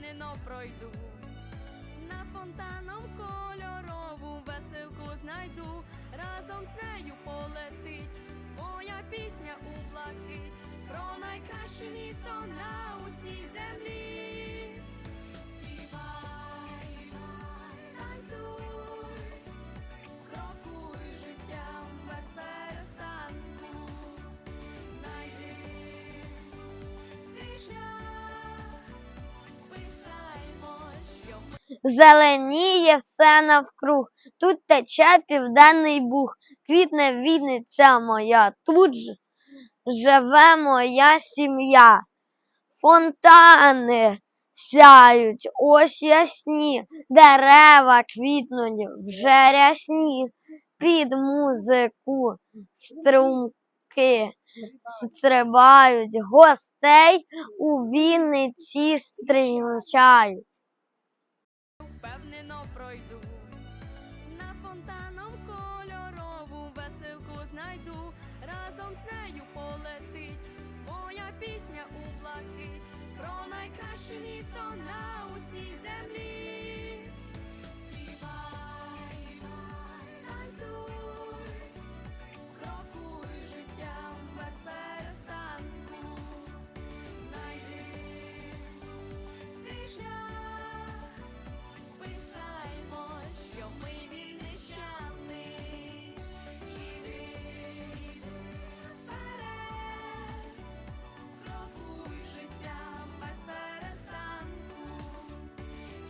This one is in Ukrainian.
впевнено пройду. Над фонтаном кольорову веселку знайду, разом з нею полетить моя пісня у блакить про найкраще місто на усій Зеленіє все навкруг, тут тече південний буг, квітне Вінниця моя, тут ж живе моя сім'я. Фонтани сяють, ось ясні, дерева квітнуть вже рясні, під музику струмки стрибають, гостей у Вінниці стрімчають. Фонтаном кольорову веселку знайду, разом з нею полетить моя пісня у блакить про найкраще місто на.